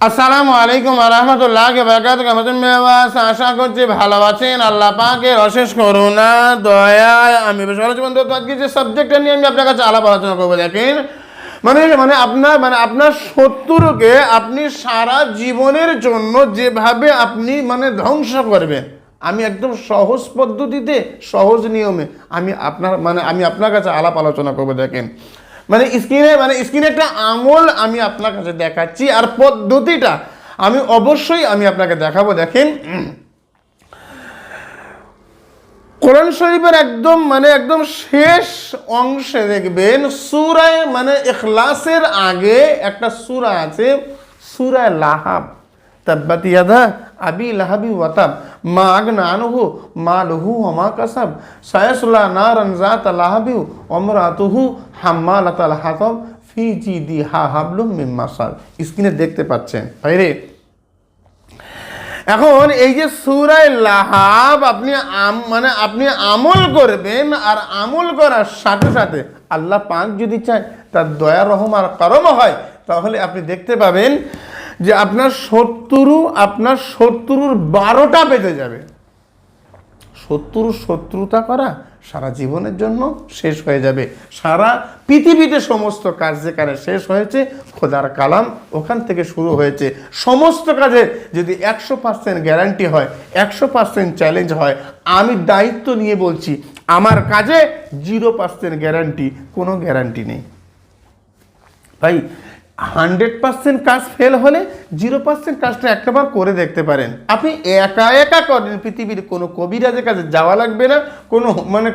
আসসালামু আলাইকুম রহমতুল্লাহ বরকাত আশা করছি ভালো আছেন। আল্লাহ পাকের অশেষ করুণা, দয়া, আমি বন্ধু। আজকে যে সাবজেক্টটা নিয়ে আমি আপনার কাছে আলাপ আলোচনা করব, দেখেন মানে মানে আপনার মানে আপনার শত্রুকে আপনি সারা জীবনের জন্য যেভাবে আপনি মানে ধ্বংস করবেন, আমি একদম সহজ পদ্ধতিতে, সহজ নিয়মে আমি আপনার মানে আমি আপনার কাছে আলাপ আলোচনা করব, দেখেন। মানে স্ক্রিনে মানে স্ক্রিনে একটা আমল আমি আপনার কাছে দেখাচ্ছি, আর পদ্ধতিটা আমি অবশ্যই আমি আপনাকে দেখাবো, দেখেন। কোরআন শরীফের একদম মানে একদম শেষ অংশে দেখবেন, সুরায় মানে এখলাসের আগে একটা সুরা আছে সুরায় লাহাব, তাব্বাত ইয়াদা আবি লাহাবি ওয়াতাব মা আগনা আনহু মা লহু ওমা কাসাব। সায়াসুল্লাহ নারান জাত লাহাবিউ অমরাতুহু হাম্মালাতাল হাতাব, ফি জিদি হা হাবলুম মিম মাসাল। স্ক্রিনে দেখতে পাচ্ছেন। এখন এই যে সুরায় লাহাব, আপনি আম মানে আপনি আমল করবেন আর আমল করার সাথে সাথে আল্লাহ পাক যদি চায়, তার দয়া, রহম আর করম হয়, তাহলে আপনি দেখতে পাবেন যে আপনার শত্রু আপনার শত্রুর বারোটা বেজে যাবে। শত্রুর শত্রুতা করা সারা জীবনের জন্য শেষ হয়ে যাবে। সারা পৃথিবীতে সমস্ত কাজ যেখানে শেষ হয়েছে, খোদার কালাম ওখান থেকে শুরু হয়েছে। সমস্ত কাজে যদি একশো পার্সেন্ট গ্যারান্টি হয়, একশো পার্সেন্ট চ্যালেঞ্জ হয়, আমি দায়িত্ব নিয়ে বলছি, আমার কাজে জিরো পার্সেন্ট গ্যারান্টি কোনো গ্যারান্টি নেই। ভাই হান্ড্রেড পার্সেন্ট কাজ ফেল হলে জিরো পার্সেন্ট কাজটা একটাবার করে দেখতে পারেন। আপনি একা একা করেন, পৃথিবীর কোনো কবিরাজের কাছে যাওয়া লাগবে না, কোনো মানে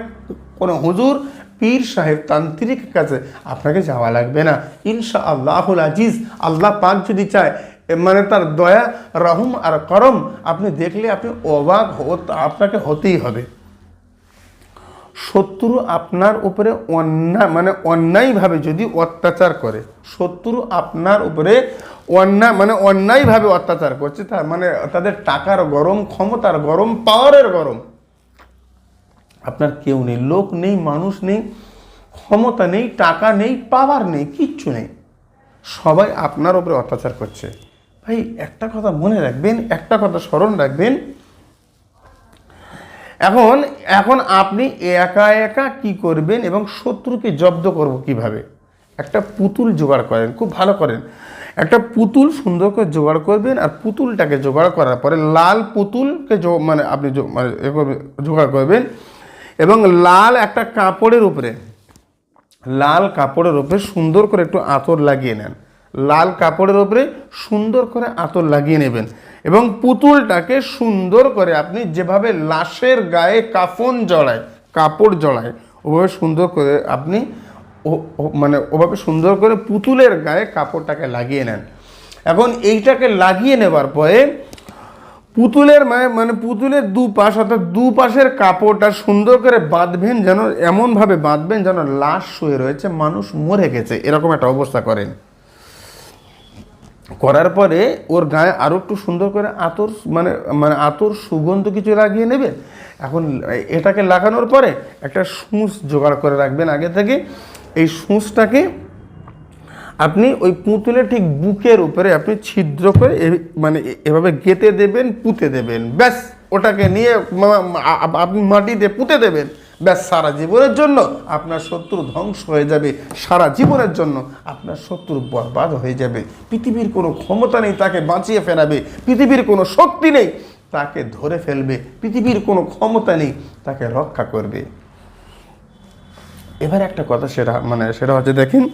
কোনো হুজুর, পীর সাহেব তান্ত্রিক কাছে আপনাকে যাওয়া লাগবে না। ইনশা আল্লাহুল আজিজ, আল্লাহ পাক যদি চায় মানে তার দয়া, রহম আর করম, আপনি দেখলে আপনি অবাক হত, আপনাকে হতেই হবে। শত্রু আপনার উপরে অন্যায় মানে অন্যায়ভাবে যদি অত্যাচার করে, শত্রু আপনার উপরে অন্যায় মানে অন্যায়ভাবে অত্যাচার করছে তার মানে তাদের টাকার গরম, ক্ষমতার গরম পাওয়ারের গরম। আপনার কেউ নেই, লোক নেই, মানুষ নেই, ক্ষমতা নেই, টাকা নেই পাওয়ার নেই, কিচ্ছু নেই। সবাই আপনার উপরে অত্যাচার করছে। ভাই, একটা কথা মনে রাখবেন, একটা কথা স্মরণ রাখবেন এখন এখন আপনি একা একা কি করবেন এবং শত্রুকে জব্দ করব কীভাবে? একটা পুতুল জোগাড় করেন, খুব ভালো করেন। একটা পুতুল সুন্দর করে জোগাড় করবেন আর পুতুলটাকে জোগাড় করার পরে লাল পুতুলকে মানে আপনি মানে জোগাড় করবেন এবং লাল একটা কাপড়ের উপরে, লাল কাপড়ের উপরে সুন্দর করে একটু আতর লাগিয়ে নেন। লাল কাপড়ের ওপরে সুন্দর করে আতর লাগিয়ে নেবেন এবং পুতুলটাকে সুন্দর করে আপনি যেভাবে লাশের গায়ে কাফন জড়ায়, কাপড় জড়ায়, ওভাবে সুন্দর করে আপনি মানে ওভাবে সুন্দর করে পুতুলের গায়ে কাপড়টাকে লাগিয়ে নেন। এখন এইটাকে লাগিয়ে নেবার পরে পুতুলের মানে মানে পুতুলের দুপাশ অর্থাৎ দুপাশের কাপড়টা সুন্দর করে বাঁধবেন যেন, এমনভাবে বাঁধবেন যেন লাশ শুয়ে রয়েছে, মানুষ মরে গেছে, এরকম একটা অবস্থা করেন। করার পরে ওর গায়ে আরও একটু সুন্দর করে আতর মানে মানে আতর সুগন্ধ কিছু লাগিয়ে নেবেন এখন এটাকে লাগানোর পরে একটা সূঁচ জোগাড় করে রাখবেন আগে থেকে। এই সূঁচটাকে আপনি ওই পুতুলের ঠিক বুকের উপরে আপনি ছিদ্র করে মানে এভাবে গেঁথে দেবেন, পুঁতে দেবেন। ব্যাস, ওটাকে নিয়ে আপনি মাটিতে পুঁতে দেবেন। ব্যাস, সারা জীবনের জন্য আপনার শত্রু ধ্বংস হয়ে যাবে। সারা জীবনের জন্য আপনার শত্রু বরবাদ হয়ে যাবে। পৃথিবীর কোনো ক্ষমতা নেই, তাকে বাঁচিয়ে ফেরাবে পৃথিবীর কোনো শক্তি নেই, তাকে ধরে ফেলবে। পৃথিবীর কোনো ক্ষমতা নেই, তাকে রক্ষা করবে। এবার একটা কথা সেটা মানে সেটা হচ্ছে দেখেন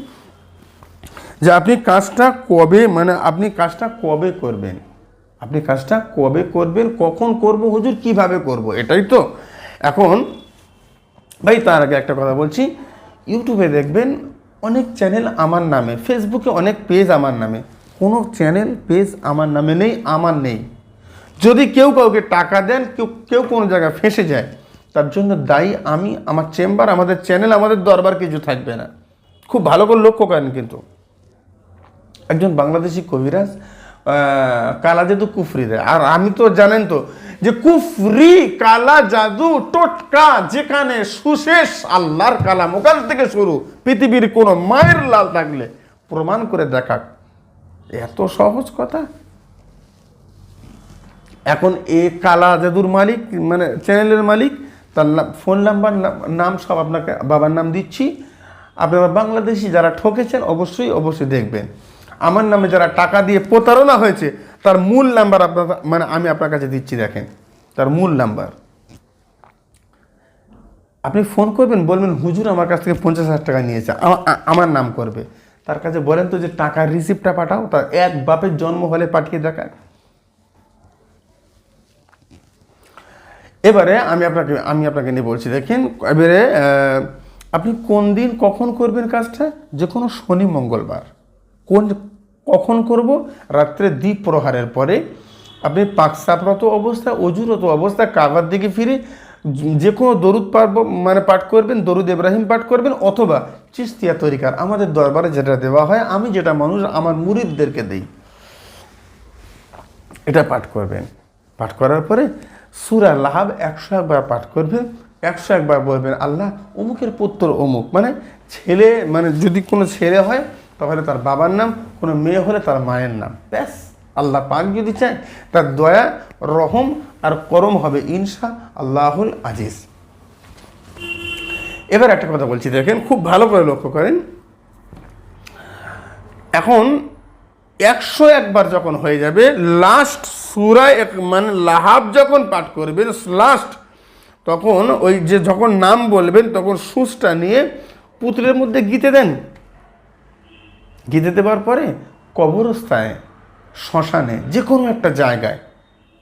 যে আপনি কাজটা কবে মানে আপনি কাজটা কবে করবেন? আপনি কাজটা কবে করবেন? কখন করব? হুজুর কীভাবে করব? এটাই তো। এখন ভাই, তার আগে একটা কথা বলছি। ইউটিউবে দেখবেন অনেক চ্যানেল আমার নামে ফেসবুকে অনেক পেজ আমার নামে। কোনো চ্যানেল পেজ আমার নামে নেই, আমার নেই। যদি কেউ কাউকে টাকা দেন, কেউ কেউ কোনো জায়গায় ফেঁসে যায়, তার জন্য দায়ী আমি, আমার চেম্বার আমাদের চ্যানেল আমাদের দরবার কিছু থাকবে না। খুব ভালো করে লক্ষ্য করেন কিন্তু। একজন বাংলাদেশি কবিরাজ কালা জাদু কুফরি দেয় আর আমি তো জানেন তো যে কুফরি কালা জাদু টোটকা, যেখানে সুশেষ আল্লাহর কালাম, ওখান থেকে শুরু। পৃথিবীর কোনো মায়ের লাল থাকলে প্রমাণ করে দেখাক। এত সহজ কথা? এখন এ কালা জাদুর মালিক মানে চ্যানেলের মালিক, তার ফোন নাম্বার, নাম- সব আপনাকে, বাবার নাম দিচ্ছি। আপনারা বাংলাদেশি যারা ঠকেছেন, অবশ্যই অবশ্যই দেখবেন। আমার নামে যারা টাকা দিয়ে প্রতারণা হয়েছে, তার মূল নাম্বার আপনার মানে আমি আপনার কাছে দিচ্ছি, দেখেন। তার মূল নাম্বার। আপনি ফোন করবেন, বলবেন, হুজুর আমার কাছ থেকে পঞ্চাশ হাজার টাকা নিয়েছে, আমা- আমার নাম করবে। তার কাছে বলেন তো যে টাকার রিসিপ্টটা পাঠাও। তার এক বাপের জন্ম হলে পাঠিয়ে দেখায় এবারে আমি আপনাকে আমি আপনাকে নিয়ে বলছি, দেখেন, এবারে আপনি কোন দিন কখন করবেন কাজটা? যে কোনো শনি, মঙ্গলবার। কোন কখন করব? রাত্রে দ্বীপ প্রহারের পরে। আপনি পাকসাপরত অবস্থা, অজুরত অবস্থা, কাবার দিকে ফিরে যে কোনো দরুদ পাঠ মানে পাঠ করবেন, দরুদ ইব্রাহিম পাঠ করবেন অথবা চিস্তিয়া তরিকার। আমাদের দরবারে যেটা দেওয়া হয়, আমি যেটা মানুষ, আমার মুরিদদেরকে দেই। এটা পাঠ করবেন। পাঠ করার পরে সুরা লাহাব একশো একবার পাঠ করবেন, একশো একবার বলবেন, আল্লাহ, অমুকের পুত্র অমুক। মানে ছেলে মানে যদি কোনো ছেলে হয় তাহলে তার বাবার নাম, কোনো মেয়ে হলে তার মায়ের নাম। ব্যাস, আল্লাহ পাক যদি চায়, তার দয়া, রহম আর করম হবে ইনশা আল্লাহুল আজিজ। এবার একটা কথা বলছি, দেখেন, খুব ভালো করে লক্ষ্য করেন। এখন একশো একবার যখন হয়ে যাবে লাস্ট সুরায় এক মানে লাহাব যখন পাঠ করবেন লাস্ট তখন ওই যে যখন নাম বলবেন, তখন সুসটা নিয়ে পুতুলের মধ্যে গিতে দেন। গীতে দেওয়ার পরে কবরস্থায়, শ্মশানে যে কোনো একটা জায়গায়,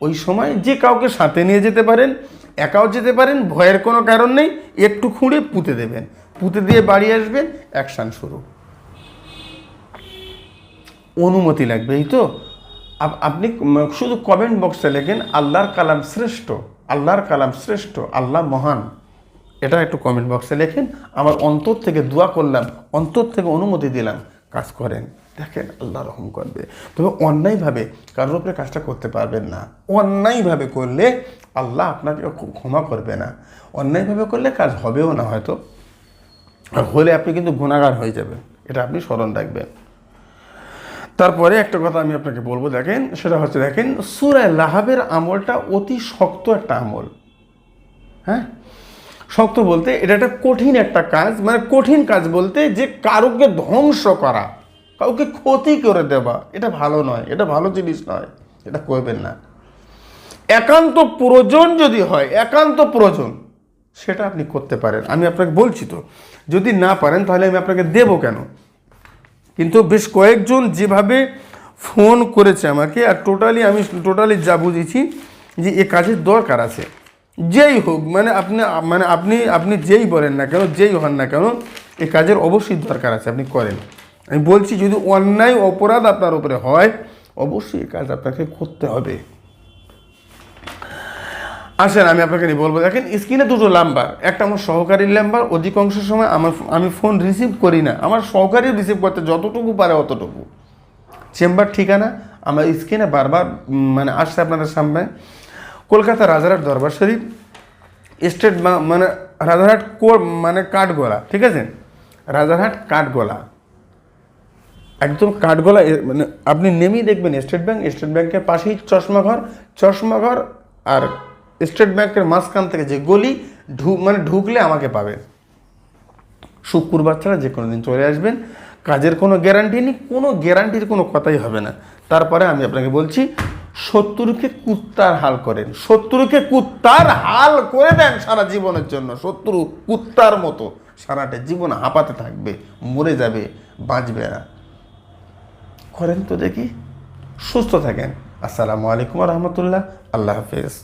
ওই সময় যে কাউকে সাথে নিয়ে যেতে পারেন, একাও যেতে পারেন, ভয়ের কোনো কারণ নেই, একটু খুঁড়ে পুঁতে দেবেন। পুঁতে দিয়ে বাড়ি আসবেন, অ্যাকশান শুরু। অনুমতি লাগবে, এই তো? আপ- আপনি শুধু কমেন্ট বক্সে লেখেন, আল্লাহর কালাম শ্রেষ্ঠ, আল্লাহর কালাম শ্রেষ্ঠ, আল্লাহ মহান। এটা একটু কমেন্ট বক্সে লেখেন, আমার অন্তর থেকে দোয়া করলাম, অন্তর থেকে অনুমতি দিলাম। কাজ করেন। দেখেন, আল্লাহ রহম করবে। তবে অন্যায়ভাবে কারোর উপরে কাজটা করতে পারবেন না। অন্যায়ভাবে করলে আল্লাহ আপনাকে ক্ষমা করবে না। অন্যায়ভাবে করলে কাজ হবেও না হয়তো। হলে আপনি কিন্তু গুণাগার হয়ে যাবেন। এটা আপনি স্মরণ রাখবেন। তারপরে একটা কথা আমি আপনাকে বলব, দেখেন, সেটা হচ্ছে, দেখেন সুরায় লাহাবের আমলটা অতি শক্ত একটা আমল। হ্যাঁ? শক্ত বলতে, এটা একটা কঠিন একটা কাজ মানে কঠিন কাজ বলতে যে কারোকে ধ্বংস করা, কাউকে ক্ষতি করে দেওয়া, এটা ভালো নয়, এটা ভালো জিনিস নয়, এটা করবেন না। একান্ত প্রয়োজন যদি হয়, একান্ত প্রয়োজন, সেটা আপনি করতে পারেন। আমি আপনাকে বলছি তো, যদি না পারেন তাহলে আমি আপনাকে দেবো কেন? কিন্তু বেশ কয়েকজন যেভাবে ফোন করেছে আমাকে, আর টোটালি আমি টোটালি যা বুঝেছি যে এ কাজের দরকার আছে। যেই হোক মানে আপনি মানে আপনি আপনি যেই বলেন না কেন, যেই হন না কেন, এই কাজের অবশ্যই দরকার আছে, আপনি করেন। আমি বলছি, যদি অন্যায় অপরাধ আপনার উপরে হয়, অবশ্যই এই কাজ আপনাকে করতে হবে। আসেন, আমি আপনাকে নিয়ে বলব, দেখেন, স্ক্রিনে দুটো নাম্বার। একটা আমার সহকারীর নাম্বার, অধিকাংশ সময় আমার আমি ফোন রিসিভ করি না। আমার সহকারী রিসিভ করতে যতটুকু পারে অতটুকু। চেম্বার ঠিকানা, আমার স্ক্রিনে বারবার মানে আসছে আপনাদের সামনে। কলকাতা রাজারহাট দরবার শরীফ, স্টেট মানে রাজারহাট কোর মানে কাঠগোলা, ঠিক আছে? রাজারহাট কাঠগোলা। একদম কাঠগোলা মানে আপনি নেমেই দেখবেন স্টেট ব্যাঙ্ক স্টেট ব্যাংকের পাশেই চশমাঘর চশমাঘর আর স্টেট ব্যাংকের মাঝখান থেকে যে গলি ঢু মানে ঢুকলে আমাকে পাবেন। শুক্রবার ছাড়া যে কোনো দিন চলে আসবেন। কাজের কোনো গ্যারান্টি নেই, কোনো গ্যারান্টির কোনো কথাই হবে না। তারপরে আমি আপনাকে বলছি শত্রুকে কুত্তার হাল করেন, শত্রুকে কুত্তার হাল করে দেন সারা জীবনের জন্য। শত্রু কুত্তার মতো সারাটা জীবন হাঁপাতে থাকবে, মরে যাবে, বাঁচবে না। করেন তো দেখি, সুস্থ থাকেন। আসসালামু আলাইকুম রহমতুল্লাহ। আল্লাহ হাফেজ।